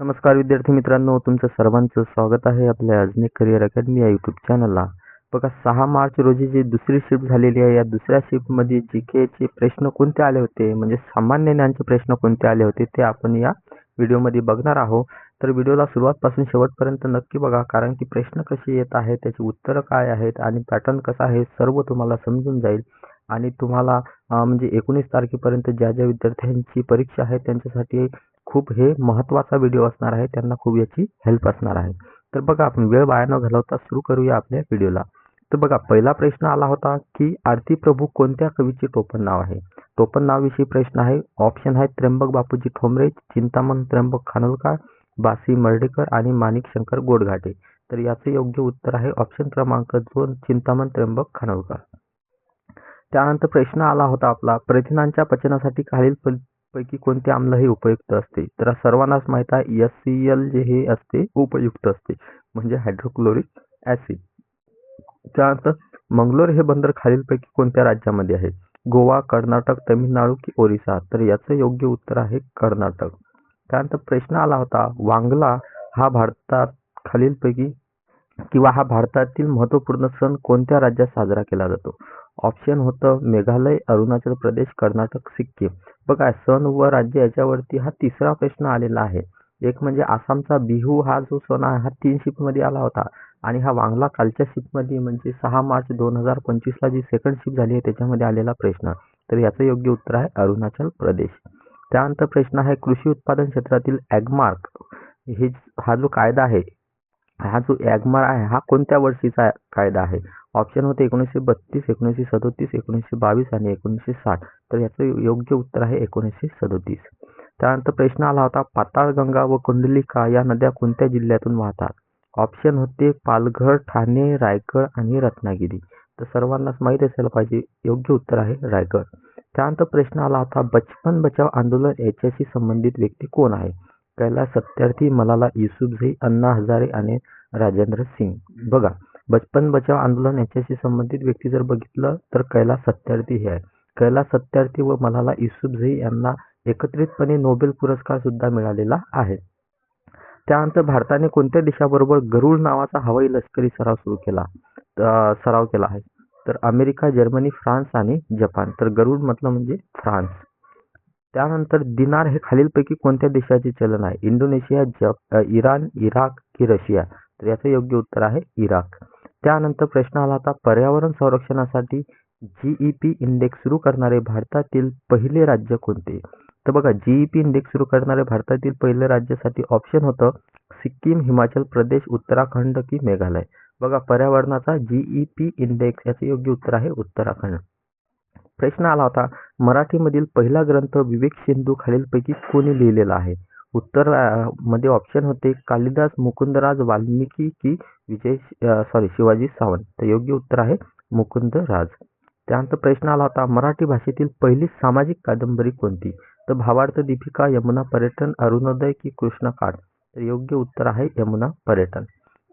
नमस्कार विद्यार्थी मित्रांनो तुमचं सर्वांचं स्वागत आहे आपल्या अजनी करिअर अकॅडमी या यूट्यूब चॅनलला बघा सहा मार्च रोजी जी दुसरी शिफ्ट झालेली आहे या दुसऱ्या शिफ्टमध्ये जी केचे प्रश्न कोणते आले होते? म्हणजे सामान्य ज्ञानचे प्रश्न कोणते आले होते ते आपण या व्हिडिओमध्ये बघणार आहोत. तर व्हिडिओला सुरुवातपासून शेवटपर्यंत नक्की बघा कारण की प्रश्न कसे येत आहेत त्याची उत्तरं काय आहेत आणि पॅटर्न कसा आहे सर्व तुम्हाला समजून जाईल. आणि तुम्हाला म्हणजे एकोणीस तारखेपर्यंत ज्या ज्या विद्यार्थ्यांची परीक्षा आहे त्यांच्यासाठी खूप हे महत्त्वाचा व्हिडिओ असणार आहे. त्यांना खूप याची हेल्प असणार आहे. तर बघा आपण वेळ वाया न घालवता सुरू करूया आपल्या व्हिडिओला तर बघा पहिला प्रश्न आला होता की आरती प्रभू कोणत्या कवीचे टोपण नाव आहे? टोपण नावाविषयी प्रश्न आहे. ऑप्शन आहे त्र्यंबक बापूजी ठोंबरे चिंतामण त्र्यंबक खानोलकर बासी मर्डेकर आणि माणिक शंकर गोडघाटे. तर याचे योग्य उत्तर आहे ऑप्शन क्रमांक दोन चिंतामण त्र्यंबक खानोलकर. त्यानंतर प्रश्न आला होता आपला प्रथिनांच्या पचनासाठी खालील पैकी कोणते आम्ल हे उपयुक्त असते? तर सर्वांनाच माहीत आहे एस सी एल जे हे असते उपयुक्त असते म्हणजे हायड्रोक्लोरिक ॲसिड त्यानंतर मंगलोर हे बंदर खालीलपैकी कोणत्या राज्यामध्ये आहे? गोवा कर्नाटक तमिळनाडू की ओरिसा? तर याचं योग्य उत्तर आहे कर्नाटक. त्यानंतर प्रश्न आला होता वांगला हा भारतात खालीलपैकी किंवा हा भारतातील महत्त्वपूर्ण सण कोणत्या राज्यात साजरा केला जातो? ऑप्शन होतं मेघालय अरुणाचल प्रदेश कर्नाटक सिक्कीम. बघा सण व राज्य याच्यावरती हा तिसरा प्रश्न आलेला आहे. एक म्हणजे आसामचा बिहू हा जो सण आहे हा तीन शिफ्टमध्ये आला होता. आणि हा वांगला कालच्या शिफ्टमध्ये म्हणजे सहा मार्च दोन हजार पंचवीसला जी सेकंड शिफ्ट झाली आहे त्याच्यामध्ये आलेला प्रश्न. तर याचं योग्य उत्तर आहे अरुणाचल प्रदेश. त्यानंतर प्रश्न आहे कृषी उत्पादन क्षेत्रातील ॲगमार्क. हे हा जो कायदा आहे हा जो ॲगमार आहे हा कोणत्या वर्षीचा कायदा आहे? ऑप्शन होते एकोणीसशे बत्तीस एकोणीसशे सदोतीस एकोणीसशे बावीस आणि एकोणीसशे साठ. तर याचं योग्य उत्तर आहे एकोणीसशे सदोतीस. त्यानंतर प्रश्न आला होता पाताळगंगा व कुंडलिका या नद्या कोणत्या जिल्ह्यातून वाहतात? ऑप्शन होते पालघर ठाणे रायगड आणि रत्नागिरी. तर सर्वांनाच माहीत असायला पाहिजे योग्य उत्तर आहे रायगड. त्यानंतर प्रश्न आला होता बचपन बचाव आंदोलन याच्याशी संबंधित व्यक्ती कोण आहे? कैलास सत्यार्थी मलाला युसुफझई अण्णा हजारे आणि राजेंद्र सिंग. बघा बचपन बचाव आंदोलन याच्याशी संबंधित व्यक्ती जर बघितलं तर कैलास सत्यार्थी हे आहे. कैलास सत्यार्थी व मलाला युसुफझई यांना एकत्रितपणे नोबेल पुरस्कार सुद्धा मिळालेला आहे. त्यानंतर भारताने कोणत्या देशाबरोबर गरुड नावाचा हवाई लष्करी सराव सुरू केला सराव केला आहे? तर अमेरिका जर्मनी फ्रान्स आणि जपान. तर गरुड म्हटलं म्हणजे फ्रान्स. त्यानंतर दिनार हे खालीलपैकी कोणत्या देशाचे चलन आहे? इंडोनेशिया जप इराण इराक की रशिया? तर याचं योग्य उत्तर आहे इराक. त्यानंतर प्रश्न आला होता पर्यावरण संरक्षणासाठी जी ई पी इंडेक्स सुरू करणारे भारतातील पहिले राज्य कोणते? तर बघा जी ई पी इंडेक्स सुरू करणारे भारतातील पहिले राज्यासाठी ऑप्शन होतं सिक्कीम हिमाचल प्रदेश उत्तराखंड की मेघालय. बघा पर्यावरणाचा जी ई पी इंडेक्स याचे योग्य उत्तर आहे उत्तराखंड. प्रश्न आला होता मराठीमधील पहिला ग्रंथ विवेक सिंधू खालीलपैकी कोणी लिहिलेला आहे? उत्तरमध्ये ऑप्शन होते कालिदास मुकुंदराज वाल्मिकी की विजय सॉरी शिवाजी सावंत. तर योग्य उत्तर आहे मुकुंदराज. त्यानंतर प्रश्न आला होता मराठी भाषेतील पहिली सामाजिक कादंबरी कोणती? तर भावार्थ दीपिका यमुना पर्यटन अरुणोदय की कृष्णकाठ तर योग्य उत्तर आहे यमुना पर्यटन.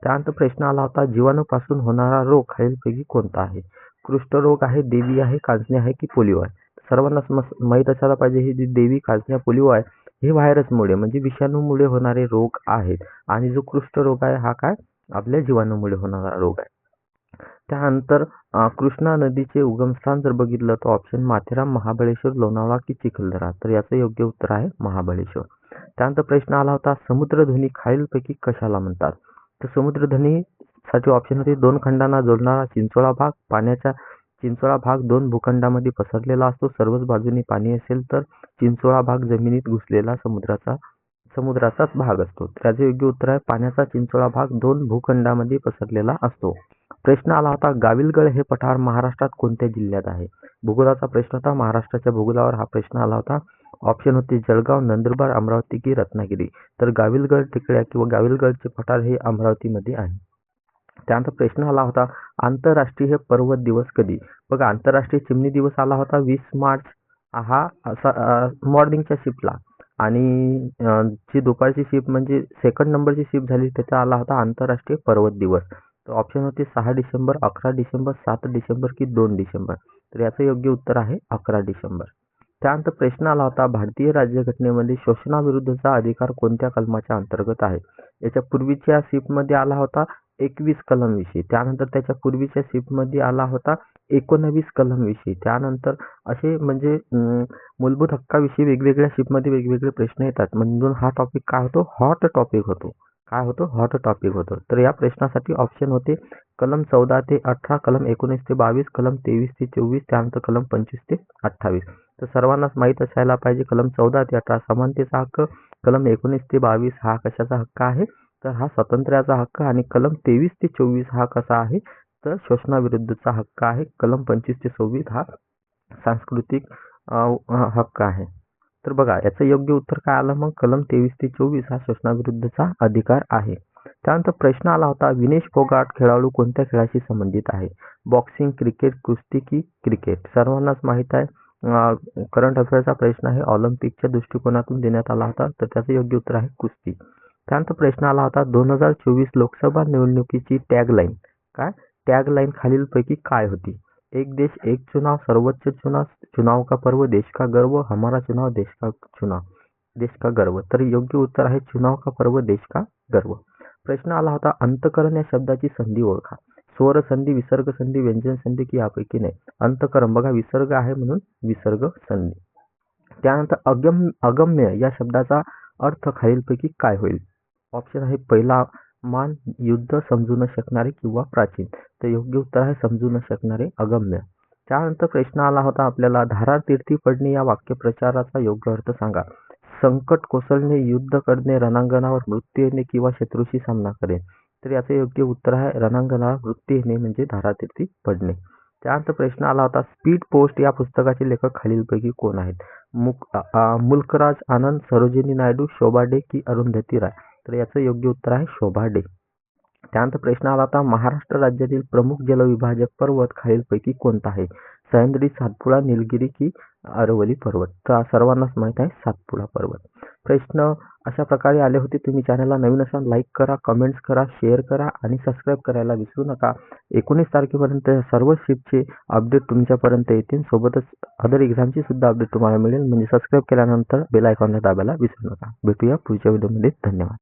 त्यानंतर प्रश्न आला होता जीवाणूपासून होणारा रोग खालीलपैकी कोणता आहे? कुष्ठरोग आहे देवी आहे कांचणी आहे की पोलिओ आहे? सर्वांनाच माहीत असायला पाहिजे ही जी देवी कांचण्या पोलिओ आहे हे व्हायरसमुळे म्हणजे विषाणूमुळे होणारे रोग आहेत. आणि जो कुष्ठरोग आहे हा काय? आपल्या जीवाणूमुळे होणारा रोग आहे. त्यानंतर कृष्णा नदीचे उगमस्थान जर बघितलं तर ऑप्शन माथेरान महाबळेश्वर लोणावळा की चिखलदरा. तर याचं योग्य उत्तर आहे महाबळेश्वर. त्यानंतर प्रश्न आला होता समुद्रध्वनी खालीलपैकी कशाला म्हणतात? तर समुद्रध्वनी साठी ऑप्शन होते दोन खंडांना जोडणारा चिंचोळा भाग पाण्याच्या चिंचोळा भाग दोन भूखंडामध्ये पसरलेला असतो. सर्वच बाजूनी पाणी असेल तर चिंचोळा भाग जमिनीत घुसलेला समुद्राचा समुद्राचाच भाग असतो. त्याचे योग्य उत्तर आहे पाण्याचा चिंचोळा भाग दोन भूखंडामध्ये पसरलेला असतो. प्रश्न आला होता गाविलगड हे पठार महाराष्ट्रात कोणत्या जिल्ह्यात आहे? भूगोलाचा प्रश्न होता महाराष्ट्राच्या भूगोलावर हा प्रश्न आला होता. ऑप्शन होते जळगाव नंदुरबार अमरावती की रत्नागिरी. तर गाविलगड टेकड्या किंवा गाविलगडचे पठार हे अमरावतीमध्ये आहे. त्यानंतर प्रश्न आला होता आंतरराष्ट्रीय पर्वत दिवस कधी? बघा आंतरराष्ट्रीय चिमणी दिवस आला होता वीस मार्च हा असा मॉर्निंगच्या शिफ्टला. आणि जी दुपारची शिफ्ट म्हणजे सेकंड नंबरची शिफ्ट झाली त्याचा आला होता आंतरराष्ट्रीय पर्वत दिवस. तर ऑप्शन होते सहा डिसेंबर अकरा डिसेंबर सात डिसेंबर की दोन डिसेंबर. तर याचं योग्य उत्तर आहे अकरा डिसेंबर. त्यानंतर प्रश्न आला होता भारतीय राज्यघटनेमध्ये शोषणाविरुद्धचा अधिकार कोणत्या कलमाच्या अंतर्गत आहे? याच्या पूर्वीच्या शिफ्टमध्ये आला होता एकवीस कलम विषयी. त्यानंतर त्याच्या पूर्वीच्या शिफ्टमध्ये आला होता एकोणवीस कलम विषयी. त्यानंतर असे म्हणजे मूलभूत हक्काविषयी वेगवेगळ्या शिफ्टमध्ये वेगवेगळे प्रश्न येतात. म्हणून हा टॉपिक काय होतो? हॉट टॉपिक होतो. काय होतो? हॉट टॉपिक होतो. तर या प्रश्नासाठी ऑप्शन होते कलम चौदा ते अठरा कलम एकोणीस ते बावीस कलम तेवीस ते चोवीस त्यानंतर कलम पंचवीस ते अठ्ठावीस. तर सर्वांनाच माहीत असायला पाहिजे कलम चौदा ते अठरा समानतेचा हक्क कलम एकोणीस ते बावीस हा कशाचा हक्क आहे? तर हा स्वातंत्र्याचा हक्क आणि कलम तेवीस ते चोवीस हा कसा आहे? तर शोषणाविरुद्धचा हक्क आहे. कलम पंचवीस ते सव्वीस हा सांस्कृतिक हक्क आहे. तर बघा याचं योग्य उत्तर काय आलं? मग कलम तेवीस ते चोवीस हा शोषणाविरुद्धचा अधिकार आहे. त्यानंतर प्रश्न आला होता विनेश फोगाट खेळाडू कोणत्या खेळाशी संबंधित आहे? बॉक्सिंग क्रिकेट कुस्ती की क्रिकेट? सर्वांनाच माहीत आहे. करंट अफेअरचा प्रश्न आहे. ऑलिम्पिकच्या दृष्टिकोनातून देण्यात आला होता. तर त्याचं योग्य उत्तर आहे कुस्ती. त्यानंतर प्रश्न आला होता. दोन हजार चोवीस लोकसभा निवडणुकीची टॅगलाईन काय? टॅगलाईन खालीलपैकी काय होती? एक देश एक चुनाव सर्वोच्च चुनाव चुनाव का पर्व देश का गर्व हमारा चुनाव देश का चुनाव देश का गर्व. तर योग्य उत्तर आहे चुनाव का पर्व देश का गर्व. प्रश्न आला होता अंतकरण या शब्दाची संधी ओळखा. स्वर संधी विसर्ग संधी व्यंजन संधी की यापैकी नाही. अंतकरण बघा विसर्ग आहे म्हणून विसर्ग संधी. त्यानंतर अगम अगम्य या शब्दाचा अर्थ खालीलपैकी काय होईल? ऑप्शन आहे पहिला मान युद्ध समजू न शकणारे किंवा प्राचीन. तर योग्य उत्तर आहे समजू न शकणारे अगम्य. त्यानंतर प्रश्न आला होता आपल्याला धारा तीर्थी पडणे या वाक्यप्रचाराचा योग्य अर्थ सांगा. संकट कोसळणे युद्ध करणे रणांगणावर मृत्यू येणे किंवा शत्रूशी सामना करणे. तर याचे योग्य उत्तर आहे रणांगणावर मृत्यू येणे म्हणजे धारातीर्थी पडणे. त्यानंतर प्रश्न आला होता स्पीड पोस्ट या पुस्तकाचे लेखक खालीलपैकी कोण आहेत? मुक मुल्कराज आनंद सरोजिनी नायडू शोभा डे की अरुंधती राय? तर याचं योग्य उत्तर आहे शोभा डे. त्यानंतर प्रश्न आला होता महाराष्ट्र राज्यातील प्रमुख जलविभाजक पर्वत खालीलपैकी कोणता आहे? सह्याद्री सातपुडा निलगिरी की अरवली पर्वत? तर सर्वांनाच माहीत आहे सातपुडा पर्वत. प्रश्न अशा प्रकारे आले होते तुम्ही चॅनलला नवीन असाल लाईक करा कमेंट्स करा शेअर करा आणि सबस्क्राईब करायला विसरू नका. एकोणीस तारखेपर्यंत सर्व शिफ्टचे अपडेट तुमच्यापर्यंत येतील. सोबतच अदर एक्झामची सुद्धा अपडेट तुम्हाला मिळेल. म्हणजे सबस्क्राईब केल्यानंतर बेल आयकॉनला दाबायला विसरू नका. भेटूया पुढच्या व्हिडिओमध्ये धन्यवाद.